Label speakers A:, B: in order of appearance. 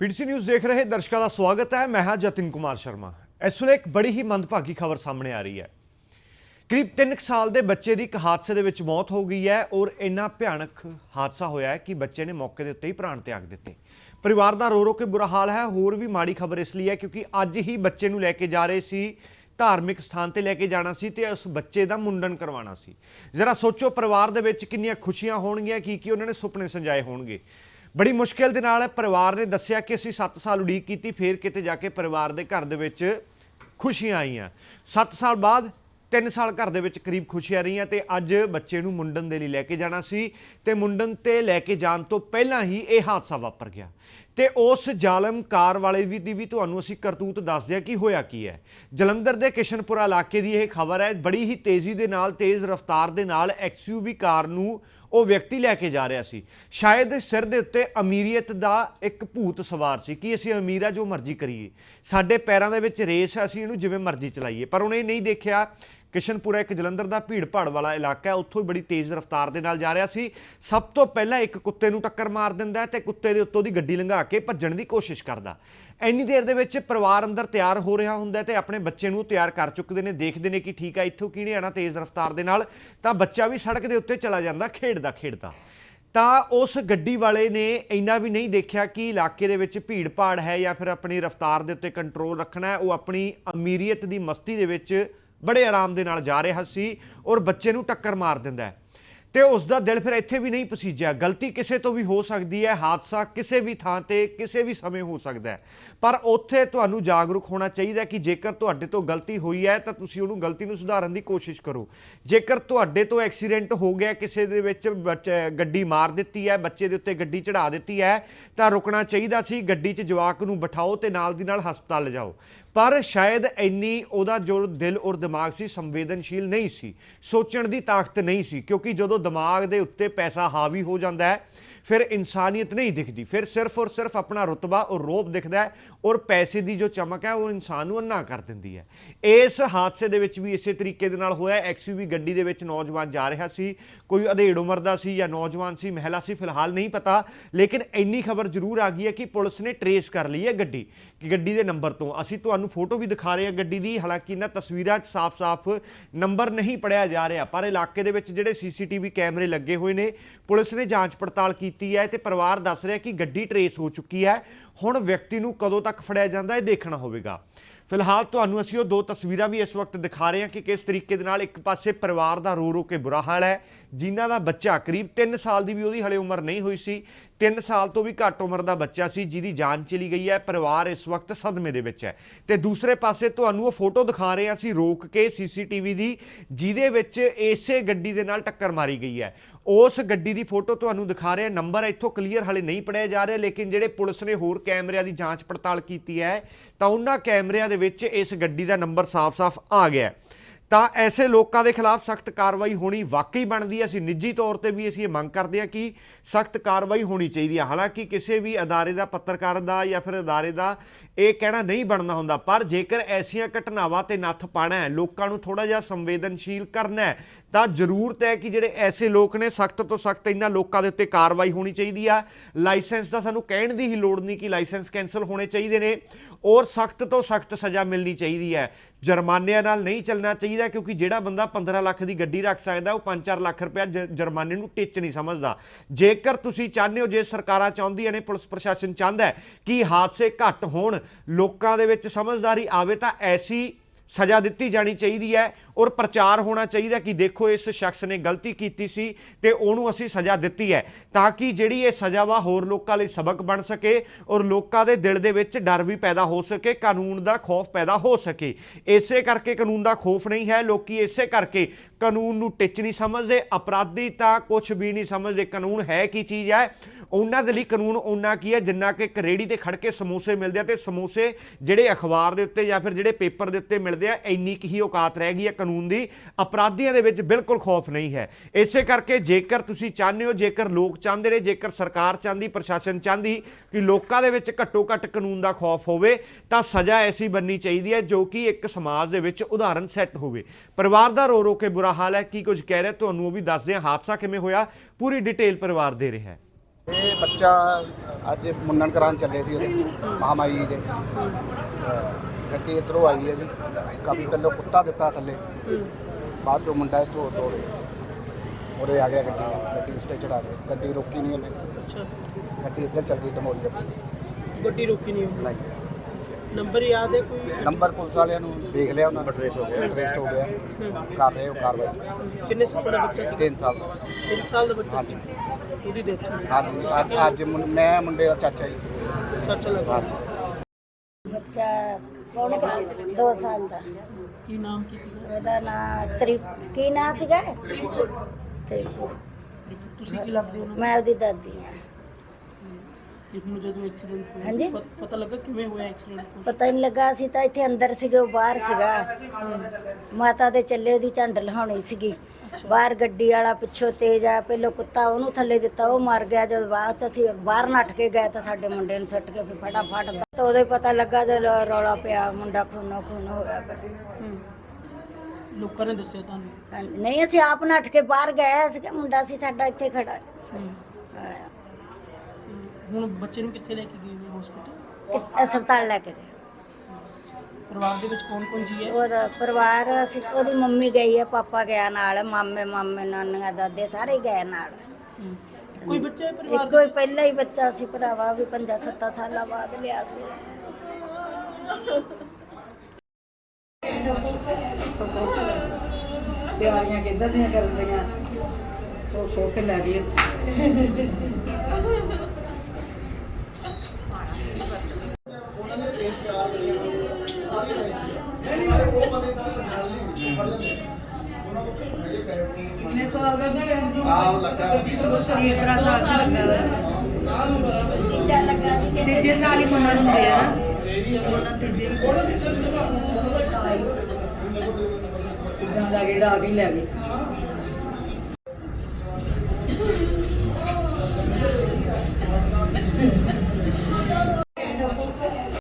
A: PTC news ਦੇਖ ਰਹੇ ਦਰਸ਼ਕਾਂ ਦਾ ਸਵਾਗਤ ਹੈ। ਮੈਂ ਹਾਂ ਜਤਿਨ ਕੁਮਾਰ ਸ਼ਰਮਾ। ਇਸ ਵੇਲੇ ਇੱਕ ਬੜੀ ਹੀ ਮੰਦਭਾਗੀ ਖਬਰ ਸਾਹਮਣੇ ਆ ਰਹੀ ਹੈ। ਕਰੀਬ 3 ਸਾਲ ਦੇ ਬੱਚੇ ਦੀ ਇੱਕ ਹਾਦਸੇ ਦੇ ਵਿੱਚ ਮੌਤ ਹੋ ਗਈ ਹੈ ਔਰ ਇੰਨਾ ਭਿਆਨਕ ਹਾਦਸਾ ਹੋਇਆ ਹੈ ਕਿ ਬੱਚੇ ਨੇ ਮੌਕੇ ਦੇ ਉੱਤੇ ਹੀ ਪ੍ਰਾਣ ਤਿਆਗ ਦਿੱਤੇ। ਪਰਿਵਾਰ ਦਾ ਰੋ ਰੋ ਕੇ ਬੁਰਾ ਹਾਲ ਹੈ। ਹੋਰ ਵੀ ਮਾੜੀ ਖਬਰ ਇਸ ਲਈ ਹੈ ਕਿਉਂਕਿ ਅੱਜ ਹੀ ਬੱਚੇ ਨੂੰ ਲੈ ਕੇ ਜਾ ਰਹੇ ਸੀ, ਧਾਰਮਿਕ ਸਥਾਨ ਤੇ ਲੈ ਕੇ ਜਾਣਾ ਸੀ ਤੇ ਉਸ ਬੱਚੇ ਦਾ ਮੁੰਡਨ ਕਰਵਾਉਣਾ ਸੀ। ਜ਼ਰਾ ਸੋਚੋ ਪਰਿਵਾਰ ਦੇ ਵਿੱਚ ਕਿੰਨੀਆਂ ਖੁਸ਼ੀਆਂ ਹੋਣਗੀਆਂ ਕੀ ਕੀ ਉਹਨਾਂ ਨੇ ਸੁਪਨੇ ਸੰਜਾਏ ਹੋਣਗੇ। ਬੜੀ ਮੁਸ਼ਕਿਲ ਦੇ ਨਾਲ ਪਰਿਵਾਰ ਨੇ ਦੱਸਿਆ ਕਿ ਅਸੀਂ 7 ਸਾਲ ਉਡੀਕ ਕੀਤੀ, ਫਿਰ ਕਿਤੇ ਜਾ ਕੇ ਪਰਿਵਾਰ ਦੇ ਘਰ ਦੇ ਵਿੱਚ ਖੁਸ਼ੀਆਂ ਆਈਆਂ। 7 ਸਾਲ ਬਾਅਦ 3 ਸਾਲ ਘਰ ਦੇ ਵਿੱਚ ਕਰੀਬ ਖੁਸ਼ੀਆਂ ਰਹੀਆਂ ਤੇ ਅੱਜ ਬੱਚੇ ਨੂੰ ਮੁੰਡਨ ਦੇ ਲਈ ਲੈ ਕੇ ਜਾਣਾ ਸੀ ਤੇ ਮੁੰਡਨ ਤੇ ਲੈ ਕੇ ਜਾਣ ਤੋਂ ਪਹਿਲਾਂ ਹੀ ਇਹ ਹਾਦਸਾ ਵਾਪਰ ਗਿਆ। ਤੇ ਉਸ ਜ਼ਾਲਮ ਕਾਰ ਵਾਲੇ ਵੀ ਦੀ ਵੀ ਤੁਹਾਨੂੰ ਅਸੀਂ ਕਰਤੂਤ ਦੱਸਦੇ ਹਾਂ ਕਿ ਹੋਇਆ ਕੀ ਹੈ। ਜਲੰਧਰ ਦੇ ਕਿਸ਼ਨਪੁਰਾ ਇਲਾਕੇ ਦੀ ਇਹ ਖਬਰ ਹੈ, ਬੜੀ ਹੀ ਤੇਜ਼ੀ ਦੇ ਨਾਲ, ਤੇਜ਼ ਰਫ਼ਤਾਰ ਦੇ ਨਾਲ ਐਕਸਯੂਵੀ ਕਾਰ ਨੂੰ ਉਹ ਵਿਅਕਤੀ ਲੈ ਕੇ ਜਾ ਰਿਹਾ ਸੀ। ਸ਼ਾਇਦ ਸਿਰ ਦੇ ਉੱਤੇ ਅਮੀਰੀਅਤ ਦਾ ਇੱਕ ਭੂਤ ਸਵਾਰ ਸੀ। ਕਿ ਅਸੀਂ ਅਮੀਰ ਅਮੀਰਾ ਜੋ ਮਰਜ਼ੀ ਕਰੀਏ। ਸਾਡੇ ਪੈਰਾਂ ਦੇ ਵਿੱਚ ਰੇਸ ਹੈ ਅਸੀਂ ਇਹਨੂੰ ਜਿਵੇਂ ਮਰਜ਼ੀ ਚਲਾਈਏ। ਪਰ ਉਹਨੇ ਨਹੀਂ ਦੇਖਿਆ ਕਿਸ਼ਨਪੁਰਾ ਇੱਕ ਜਲੰਧਰ ਦਾ ਭੀੜ ਭਾੜ ਵਾਲਾ ਇਲਾਕਾ ਹੈ। ਉੱਥੋਂ ਹੀ ਬੜੀ ਤੇਜ਼ ਰਫ਼ਤਾਰ ਦੇ ਨਾਲ ਜਾ ਰਿਹਾ ਸੀ। ਸਭ ਤੋਂ ਪਹਿਲਾਂ ਇੱਕ ਕੁੱਤੇ ਨੂੰ ਟੱਕਰ ਮਾਰ ਦਿੰਦਾ ਹੈ ਤੇ ਕੁੱਤੇ ਦੇ ਉੱਤੋਂ ਦੀ ਗੱਡੀ ਲੰਘਾ ਕੇ ਭੱਜਣ ਦੀ ਕੋਸ਼ਿਸ਼ ਕਰਦਾ। ਇੰਨੀ ਦੇਰ ਦੇ ਵਿੱਚ ਪਰਿਵਾਰ ਅੰਦਰ ਤਿਆਰ ਹੋ ਰਿਹਾ ਹੁੰਦਾ ਹੈ ਤੇ ਆਪਣੇ ਬੱਚੇ ਨੂੰ ਤਿਆਰ ਕਰ ਚੁੱਕਦੇ ਨੇ। ਦੇਖਦੇ ਨੇ ਕਿ ਠੀਕ ਆ, ਇੱਥੋਂ ਕਿਹਨੇ ਆਣਾ ਤੇਜ਼ ਰਫ਼ਤਾਰ ਦੇ ਨਾਲ। ਤਾਂ ਬੱਚਾ ਵੀ ਸੜਕ ਦੇ ਉੱਤੇ ਚਲਾ ਜਾਂਦਾ, ਖੇਡਦਾ ਖੇਡਦਾ। ਤਾਂ ਉਸ ਗੱਡੀ ਵਾਲੇ ਨੇ ਇੰਨਾ ਵੀ ਨਹੀਂ ਦੇਖਿਆ ਕਿ ਇਲਾਕੇ ਦੇ ਵਿੱਚ ਭੀੜ ਭਾੜ ਹੈ ਜਾਂ ਫਿਰ ਆਪਣੀ ਰਫ਼ਤਾਰ ਦੇ ਉੱਤੇ ਕੰਟਰੋਲ ਰੱਖਣਾ ਹੈ। ਉਹ ਆਪਣੀ ਅਮੀਰੀਅਤ ਦੀ ਮਸਤੀ ਦੇ ਵਿੱਚ ਬੜੇ ਆਰਾਮ ਦੇ ਨਾਲ ਜਾ ਰਿਹਾ ਸੀ ਔਰ ਬੱਚੇ ਨੂੰ ਟੱਕਰ ਮਾਰ ਦਿੰਦਾ ਹੈ। ਤੇ ਉਸ ਦਾ ਦਿਲ ਫਿਰ ਇੱਥੇ ਵੀ ਨਹੀਂ ਪਸੀਜਿਆ। ਗਲਤੀ ਕਿਸੇ ਤੋਂ ਵੀ ਹੋ ਸਕਦੀ ਹੈ, ਹਾਦਸਾ ਕਿਸੇ ਵੀ ਥਾਂ ਤੇ, ਕਿਸੇ ਵੀ ਸਮੇਂ ਹੋ ਸਕਦਾ ਹੈ। ਪਰ ਉੱਥੇ ਤੁਹਾਨੂੰ ਜਾਗਰੂਕ ਹੋਣਾ ਚਾਹੀਦਾ ਕਿ ਜੇਕਰ ਤੁਹਾਡੇ ਤੋਂ ਗਲਤੀ ਹੋਈ ਹੈ, ਤਾਂ ਤੁਸੀਂ ਉਹਨੂੰ ਗਲਤੀ ਨੂੰ ਸੁਧਾਰਨ ਦੀ ਕੋਸ਼ਿਸ਼ ਕਰੋ। ਜੇਕਰ ਤੁਹਾਡੇ ਤੋਂ ਐਕਸੀਡੈਂਟ ਹੋ ਗਿਆ, ਕਿਸੇ ਦੇ ਵਿੱਚ ਬੱਚ- ਗੱਡੀ ਮਾਰ ਦਿੱਤੀ ਹੈ, ਬੱਚੇ ਦੇ ਉੱਤੇ ਗੱਡੀ ਚੜਾ ਦਿੱਤੀ ਹੈ, ਤਾਂ ਰੁਕਣਾ ਚਾਹੀਦਾ ਸੀ। ਗੱਡੀ 'ਚ ਜਵਾਕ ਨੂੰ ਬਿਠਾਓ ਤੇ ਨਾਲ ਦੀ ਨਾਲ ਹਸਪਤਾਲ ਲਿਜਾਓ। ਪਰ ਸ਼ਾਇਦ ਇੰਨੀ ਉਹਦਾ ਜੋ ਦਿਲ ਔਰ ਦਿਮਾਗ ਸੀ ਸੰਵੇਦਨਸ਼ੀਲ ਨਹੀਂ ਸੀ, ਸੋਚਣ ਦੀ ਤਾਕਤ ਨਹੀਂ ਸੀ, ਕਿਉਂਕਿ ਜਦੋਂ ਦਿਮਾਗ ਦੇ ਉੱਤੇ ਪੈਸਾ ਹਾਵੀ ਹੋ ਜਾਂਦਾ ਹੈ ਫਿਰ ਇਨਸਾਨੀਅਤ ਨਹੀਂ ਦਿਖਦੀ। ਫਿਰ ਸਿਰਫ ਔਰ ਸਿਰਫ ਆਪਣਾ ਰੁਤਬਾ ਔਰ ਰੋਪ ਦਿਖਦਾ ਹੈ ਔਰ ਪੈਸੇ ਦੀ ਜੋ ਚਮਕ ਹੈ, ਉਹ ਇਨਸਾਨ ਨੂੰ ਅੰਨਾ ਕਰ ਦਿੰਦੀ ਹੈ। ਇਸ ਹਾਦਸੇ ਦੇ ਵਿੱਚ ਵੀ ਇਸੇ ਤਰੀਕੇ ਦੇ ਨਾਲ ਹੋਇਆ। ਐਕਸਯੂਵੀ ਗੱਡੀ ਦੇ ਵਿੱਚ ਨੌਜਵਾਨ ਜਾ ਰਿਹਾ ਸੀ। ਕੋਈ ਅਧੇੜ ਉਮਰ ਦਾ ਸੀ ਜਾਂ ਨੌਜਵਾਨ ਸੀ, ਮਹਿਲਾ ਸੀ, ਫਿਲਹਾਲ ਨਹੀਂ ਪਤਾ। ਲੇਕਿਨ ਇੰਨੀ ਖਬਰ ਜ਼ਰੂਰ ਆ ਗਈ ਹੈ ਕਿ ਪੁਲਿਸ ਨੇ ਟਰੇਸ ਕਰ ਲਈ ਹੈ ਗੱਡੀ, ਕਿ ਗੱਡੀ ਦੇ ਨੰਬਰ ਤੋਂ। ਅਸੀਂ ਤੁਹਾਨੂੰ ਫੋਟੋ ਵੀ ਦਿਖਾ ਰਹੇ ਹਾਂ ਗੱਡੀ ਦੀ। ਹਾਲਾਂਕਿ ਇਹਨਾਂ ਤਸਵੀਰਾਂ 'ਚ ਸਾਫ਼-ਸਾਫ਼ ਨੰਬਰ ਨਹੀਂ ਪੜਿਆ ਜਾ ਰਿਹਾ, ਪਰ ਇਲਾਕੇ ਦੇ ਵਿੱਚ ਜਿਹੜੇ ਸੀਸੀਟੀਵੀ ਕੈਮਰੇ ਲੱਗੇ ਹੋਏ ਨੇ, ਪੁਲਿਸ ਨੇ ਜਾਂਚ ਪੜਤਾਲ ਕੀਤੀ ਕੀਤੀ ਹੈ ਤੇ ਪਰਿਵਾਰ ਦੱਸ ਰਿਹਾ ਕਿ ਗੱਡੀ ਟਰੇਸ ਹੋ ਚੁੱਕੀ ਹੈ। ਹੁਣ ਵਿਅਕਤੀ ਨੂੰ ਕਦੋਂ ਤੱਕ ਫੜਿਆ ਜਾਂਦਾ ਇਹ ਦੇਖਣਾ ਹੋਵੇਗਾ। ਫਿਲਹਾਲ ਤੁਹਾਨੂੰ ਅਸੀਂ ਉਹ ਦੋ ਤਸਵੀਰਾਂ ਵੀ ਇਸ ਵਕਤ ਦਿਖਾ ਰਹੇ ਹਾਂ ਕਿ ਕਿਸ ਤਰੀਕੇ ਦੇ ਨਾਲ ਇੱਕ ਪਾਸੇ ਪਰਿਵਾਰ ਦਾ ਰੋ ਰੋ ਕੇ ਬੁਰਾ ਹਾਲ ਹੈ, ਜਿਨ੍ਹਾਂ ਦਾ ਬੱਚਾ ਕਰੀਬ 3 ਸਾਲ ਦੀ ਵੀ ਉਹਦੀ ਹਲੇ ਉਮਰ ਨਹੀਂ ਹੋਈ ਸੀ 3 ਸਾਲ ਤੋਂ ਵੀ ਘੱਟ ਉਮਰ ਦਾ ਬੱਚਾ ਸੀ ਜਿਹਦੀ ਜਾਨ ਚਲੀ ਗਈ ਹੈ, ਪਰਿਵਾਰ ਇਸ ਵਕਤ ਸਦਮੇ ਦੇ ਵਿੱਚ ਹੈ। ਤੇ ਦੂਸਰੇ ਪਾਸੇ ਤੁਹਾਨੂੰ ਉਹ ਫੋਟੋ ਦਿਖਾ ਰਹੇ ਹਾਂ ਅਸੀਂ ਰੋਕ ਕੇ ਸੀਸੀਟੀਵੀ ਦੀ, ਜਿਹਦੇ ਵਿੱਚ ਇਸੇ ਗੱਡੀ ਦੇ ਨਾਲ ਟੱਕਰ ਮਾਰੀ ਗਈ ਹੈ। ਉਸ ਗੱਡੀ ਦੀ ਫੋਟੋ ਤੁਹਾਨੂੰ ਦਿਖਾ ਰਹੇ ਹਾਂ, ਨੰਬਰ ਇੱਥੋਂ ਕਲੀਅਰ ਹਲੇ ਨਹੀਂ ਪੜਿਆ ਜਾ ਰਿਹਾ, ਲੇਕਿਨ ਜਿਹੜੇ ਪੁਲਿਸ ਨੇ ਹੋਰ ਕੈਮਰਿਆਂ ਦੀ ਜਾਂਚ ਪੜਤਾਲ ਕੀਤੀ ਹੈ, ਤਾਂ ਉਹਨਾਂ ਕੈਮਰਿਆਂ ਦੇ ਵਿੱਚ ਇਸ ਗੱਡੀ ਦਾ ਨੰਬਰ ਸਾਫ਼-ਸਾਫ਼ ਆ ਗਿਆ ਤਾਂ ਐਸੇ ਲੋਕਾਂ ਦੇ ਖਿਲਾਫ ਸਖਤ ਕਾਰਵਾਈ ਹੋਣੀ ਵਾਕਈ ਬਣਦੀ ਹੈ। ਅਸੀਂ ਨਿੱਜੀ ਤੌਰ ਤੇ ਵੀ ਅਸੀਂ ਇਹ ਮੰਗ ਕਰਦੇ ਹਾਂ ਕਿ ਸਖਤ ਕਾਰਵਾਈ ਹੋਣੀ ਚਾਹੀਦੀ ਹੈ। ਹਾਲਾਂਕਿ ਕਿਸੇ ਵੀ ਅਦਾਰੇ ਦਾ, ਪੱਤਰਕਾਰ ਦਾ ਜਾਂ ਫਿਰ ਅਦਾਰੇ ਦਾ ਇਹ ਕਹਿਣਾ ਨਹੀਂ ਬਣਨਾ ਹੁੰਦਾ, ਪਰ ਜੇਕਰ ਐਸੀਆਂ ਘਟਨਾਵਾਂ ਤੇ ਨੱਥ ਪਾਣਾ ਹੈ, ਲੋਕਾਂ ਨੂੰ ਥੋੜਾ ਜਿਹਾ ਸੰਵੇਦਨਸ਼ੀਲ ਕਰਨਾ ਹੈ ਤਾਂ ਜ਼ਰੂਰਤ ਹੈ ਕਿ ਜਿਹੜੇ ਐਸੇ ਲੋਕ ਨੇ, ਸਖਤ ਤੋਂ ਸਖਤ ਇਹਨਾਂ ਲੋਕਾਂ ਦੇ ਉੱਤੇ ਕਾਰਵਾਈ ਹੋਣੀ ਚਾਹੀਦੀ ਆ। ਲਾਇਸੈਂਸ ਦਾ ਸਾਨੂੰ ਕਹਿਣ ਦੀ ਹੀ ਲੋੜ ਨਹੀਂ ਕਿ ਲਾਇਸੈਂਸ ਕੈਨਸਲ ਹੋਣੇ ਚਾਹੀਦੇ ਨੇ ਔਰ ਸਖਤ ਤੋਂ ਸਖਤ ਸਜ਼ਾ ਮਿਲਣੀ ਚਾਹੀਦੀ ਹੈ। ਜੁਰਮਾਨਿਆਂ ਨਾਲ ਨਹੀਂ ਚੱਲਣਾ ਚਾਹੀਦਾ ਕਿਉਂਕਿ ਜਿਹੜਾ ਬੰਦਾ 15 ਲੱਖ ਦੀ ਗੱਡੀ ਰੱਖ ਸਕਦਾ, ਉਹ 5-4 ਲੱਖ ਰੁਪਇਆ ਜ- ਜੁਰਮਾਨੇ ਨੂੰ ਟਿੱਚ ਨਹੀਂ ਸਮਝਦਾ। ਜੇਕਰ ਤੁਸੀਂ ਚਾਹੁੰਦੇ ਹੋ, ਜੇ ਸਰਕਾਰਾਂ ਚਾਹੁੰਦੀਆਂ ਨੇ, ਪੁਲਿਸ ਪ੍ਰਸ਼ਾਸਨ ਚਾਹੁੰਦਾ ਕਿ ਹਾਦਸੇ ਘੱਟ ਹੋਣ, ਲੋਕਾਂ ਦੇ ਵਿੱਚ ਸਮਝਦਾਰੀ ਆਵੇ, ਤਾਂ ਐਸੀ ਸਜ਼ਾ ਦਿੱਤੀ ਜਾਣੀ ਚਾਹੀਦੀ ਹੈ ਔਰ ਪ੍ਰਚਾਰ ਹੋਣਾ ਚਾਹੀਦਾ ਕਿ ਦੇਖੋ ਇਸ ਸ਼ਖਸ ਨੇ ਗਲਤੀ ਕੀਤੀ ਸੀ ਤੇ ਉਹਨੂੰ ਅਸੀਂ ਸਜ਼ਾ ਦਿੱਤੀ ਹੈ ਤਾਂ ਕਿ ਜਿਹੜੀ ਇਹ ਸਜ਼ਾ ਵਾ ਹੋਰ ਲੋਕਾਂ ਲਈ ਸਬਕ ਬਣ ਸਕੇ ਔਰ ਲੋਕਾਂ ਦੇ ਦਿਲ ਦੇ ਵਿੱਚ ਡਰ ਵੀ ਪੈਦਾ ਹੋ ਸਕੇ, ਕਾਨੂੰਨ ਦਾ ਖੌਫ ਪੈਦਾ ਹੋ ਸਕੇ। ਇਸੇ ਕਰਕੇ ਕਾਨੂੰਨ ਦਾ ਖੌਫ ਨਹੀਂ ਹੈ, ਲੋਕੀ ਇਸੇ ਕਰਕੇ ਕਾਨੂੰਨ ਨੂੰ ਟਿੱਚ ਨਹੀਂ ਸਮਝਦੇ, ਅਪਰਾਧੀ ਤਾਂ ਕੁਝ ਵੀ ਨਹੀਂ ਸਮਝਦੇ ਕਾਨੂੰਨ ਹੈ ਕੀ ਚੀਜ਼ ਹੈ। ਉਹਨਾਂ ਦੇ ਲਈ ਕਾਨੂੰਨ ਉਹਨਾਂ ਕੀ ਹੈ, ਜਿੰਨਾ ਕਿ ਇੱਕ ਰੇੜੀ ਤੇ ਖੜ ਕੇ ਸਮੋਸੇ ਮਿਲਦੇ ਆ ਤੇ ਸਮੋਸੇ ਜਿਹੜੇ ਅਖਬਾਰ ਦੇ ਉੱਤੇ ਜਾਂ ਫਿਰ ਜਿਹੜੇ ਪੇਪਰ ਦੇ ਉੱਤੇ ਮਿਲਦੇ ਆ, ਇੰਨੀ ਕੁ ਹੀ ਔਕਾਤ ਰਹਿ ਗਈ ਹੈ ਕਾਨੂੰਨ ਦੀ। ਅਪਰਾਧੀਆਂ ਦੇ ਵਿੱਚ ਬਿਲਕੁਲ ਖੌਫ ਨਹੀਂ ਹੈ। ਇਸੇ ਕਰਕੇ ਜੇਕਰ ਤੁਸੀਂ ਚਾਹੁੰਦੇ ਹੋ, ਜੇਕਰ ਲੋਕ ਚਾਹੁੰਦੇ ਨੇ, ਜੇਕਰ ਸਰਕਾਰ ਚਾਹੁੰਦੀ, ਪ੍ਰਸ਼ਾਸਨ ਚਾਹੁੰਦੀ ਕਿ ਲੋਕਾਂ ਦੇ ਵਿੱਚ ਘੱਟੋ ਘੱਟ ਕਾਨੂੰਨ ਦਾ ਖੌਫ ਹੋਵੇ, ਤਾਂ ਸਜ਼ਾ ਐਸੀ ਬੰਨੀ ਚਾਹੀਦੀ ਹੈ ਜੋ ਕਿ ਇੱਕ ਸਮਾਜ ਦੇ ਵਿੱਚ ਉਦਾਹਰਨ ਸੈੱਟ ਹੋਵੇ। ਪਰਿਵਾਰ ਦਾ ਰੋ ਰੋ ਕੇ ਬੁਰਾ ਹਾਲ ਹੈ ਕੀ ਕੁਝ ਕਹਿ ਰਿਹਾ ਤੁਹਾਨੂੰ ਉਹ ਵੀ ਦੱਸਦੇ ਹਾਂ। ਹਾਦਸਾ ਕਿਵੇਂ ਹੋਇਆ ਪੂਰੀ ਡਿਟੇਲ ਪਰਿਵਾਰ ਦੇ ਰਿਹਾ ਹੈ।
B: ਇਹ ਬੱਚਾ ਅੱਜ ਮੁੰਨਣ ਕਰਾਉਣ ਚੱਲੇ ਸੀ ਉਹਦੇ ਮਹਾਮਾਈ ਜੀ ਦੇ। ਅਹ ਗੱਡੀ ਇੱਧਰੋਂ ਆਈ ਹੈ ਜੀ ਕਾਫੀ ਪਹਿਲਾਂ ਕੁੱਤਾ ਦਿੱਤਾ ਥੱਲੇ। ਬਾਅਦ ਚੋਂ ਮੁੰਡਾ ਇੱਥੋਂ ਤੋੜੇ ਉਹਦੇ ਆ ਗਿਆ ਗੱਡੀ ਨਾਲ, ਗੱਡੀ ਉਸ ਤੇ ਚੜਾ ਕੇ। ਗੱਡੀ ਰੋਕੀ ਨਹੀਂ ਉਹਨੇ।
C: ਅੱਛਾ।
B: ਗੱਡੀ ਇੱਧਰ ਚੱਲ ਗਈ ਦਮੋਲੀ ਦੇ
C: ਗੱਡੀ ਰੋਕੀ ਨਹੀਂ
B: ਨਹੀਂ।
C: ਨੰਬਰ ਯਾਦ ਹੈ ਕੋਈ?
B: ਨੰਬਰ ਪੁਲਿਸ ਵਾਲਿਆਂ ਨੂੰ ਦੇਖ ਲਿਆ ਉਹਨਾਂ ਨੇ। ਟ੍ਰੇਸ ਹੋ ਗਿਆ। ਟ੍ਰੇਸ ਹੋ ਗਿਆ। ਕਰ ਰਹੇ ਹੋ ਕਾਰਵਾਈ?
C: ਕਿੰਨੇ ਸਾਲ ਦਾ ਬੱਚਾ ਸੀ?
B: 3 ਸਾਲ
C: 3 ਸਾਲ ਦਾ ਬੱਚਾ
B: ਹਾਂਜੀ।
C: ਸੀ ਉਹਦੀ ਡੈਥ
B: ਹਾਂਜੀ ਅੱਜ ਅੱਜ ਮੁੰ- ਮੈਂ ਮੁੰਡੇ ਦਾ ਚਾਚਾ ਜੀ।
C: ਚਾਚਾ ਲੱਗਾ।
B: ਹਾਂਜੀ।
D: ਬੱਚਾ ਪੌਣੇ 2 ਸਾਲ ਦਾ।
C: ਕੀ ਨਾਮ ਕੀ ਸੀਗਾ?
D: ਉਹਦਾ ਨਾਂ ਤ੍ਰਿਪ ਕੀ ਨਾਂ ਸੀਗਾ? ਤ੍ਰਿਪੂ।
C: ਤੁਸੀਂ ਕੀ ਲੱਗਦੇ ਹੋ ਨਾ?
D: ਮੈਂ ਉਹਦੀ ਦਾਦੀ ਹਾਂ।
C: ਕਿ ਹੁਣ ਜਦੋਂ ਐਕਸੀਡੈਂਟ ਹੋਇਆ
D: ਹਾਂਜੀ।
C: ਪਤ- ਪਤਾ ਲੱਗਾ ਕਿਵੇਂ ਹੋਇਆ ਐਕਸੀਡੈਂਟ
D: ਪਤਾ ਹੀ ਨਹੀਂ ਲੱਗਾ ਸੀ ਤਾਂ ਇੱਥੇ ਅੰਦਰ ਸੀਗੇ ਉਹ ਬਾਹਰ ਸੀਗਾ। ਮਾਤਾ ਦੇ ਚੱਲੇ ਉਹਦੀ ਝੰਡ ਲਹਾਉਣੀ ਸੀਗੀ। ਬਾਹਰ ਗੱਡੀ ਵਾਲਾ ਪਿੱਛੋਂ ਤੇਜ਼ ਆ ਪਹਿਲਾਂ ਕੁੱਤਾ ਉਹਨੂੰ ਥੱਲੇ ਦਿੱਤਾ ਉਹ ਮਰ ਗਿਆ। ਜਦ ਬਾਅਦ ਚ ਅਸੀਂ ਬਾਹਰ ਨੱਠ ਕੇ ਗਏ ਤਾਂ ਸਾਡੇ ਮੁੰਡੇ ਨੂੰ ਸੱਟ ਕੇ ਫਿਰ ਫਟਾਫਟ ਤਾਂ ਉਹਦੇ ਪਤਾ ਲੱਗਾ ਜਦ ਰੌਲਾ ਪਿਆ ਮੁੰਡਾ ਖੂਨੋ ਖੂਨ ਹੋਇਆ ਪਿਆ।
C: ਲੋਕਾਂ ਨੇ ਦੱਸਿਆ ਤੁਹਾਨੂੰ?
D: ਹਾਂਜੀ, ਨਹੀਂ ਅਸੀਂ ਆਪ ਨੱਠ ਕੇ ਬਾਹਰ ਗਏ ਕਿ ਮੁੰਡਾ ਸੀ ਸਾਡਾ ਇੱਥੇ ਖੜਾ। ਹੈ।
C: ਹੁਣ ਬੱਚੇ ਨੂੰ ਕਿੱਥੇ ਲੈ ਕੇ ਗਏ ਨੇ ਹਸਪੀਟਲ
D: ਕਿ- ਹਸਪਤਾਲ ਲੈ ਕੇ ਗਏ।
C: ਪਰਿਵਾਰ ਦੇ ਵਿੱਚ ਕੌਣ ਕੌਣ ਜੀ ਹੈ?
D: ਉਹਦਾ ਪਰਿਵਾਰ ਅਸੀਂ ਉਹਦੀ ਮੰਮੀ ਗਈ ਹੈ ਪਾਪਾ ਗਿਆ ਨਾਲ ਮਾਮੇ ਮਾਮੇ ਨਾਨੀਆਂ ਦਾਦੇ ਸਾਰੇ ਗਏ ਨਾਲ।
C: ਹਮ। ਕੋਈ ਬੱਚਾ ਹੈ ਪਰਿਵਾਰ
D: ਇੱਕੋ ਹੀ ਪਹਿਲਾ ਹੀ ਬੱਚਾ ਸੀ ਭਰਾਵਾ ਵੀ 5-7 ਸਾਲਾਂ ਬਾਅਦ ਲਿਆ ਸੀ।
E: ਤਿਆਰੀਆਂ ਕਿੱਦਾਂ ਦੀਆਂ ਕਰਦੀਆਂ? ਉਹ ਖੋ ਕੇ ਲੈ ਗਈ ਕਿੰਨੇ ਸਾਲ ਦਾ ਸੀ
B: ਆਹ ਲੱਗਾ
E: ਤੀਸਰਾ ਸਾਲ ਚ ਲੱਗਾ ਵਾ
D: ਤੀਜਾ ਲੱਗਾ ਸੀ ਕਿ
E: ਤੀਜੇ ਸਾਲ ਹੀ ਮੁੰਡਾ ਨੂੰ ਹੁੰਦੇ ਆ ਮੁੰਡਾ ਤੀਜੇ ਇਦਾਂ ਲੱਗੇ ਡਾ ਕੇ ਲੈ ਗਈ।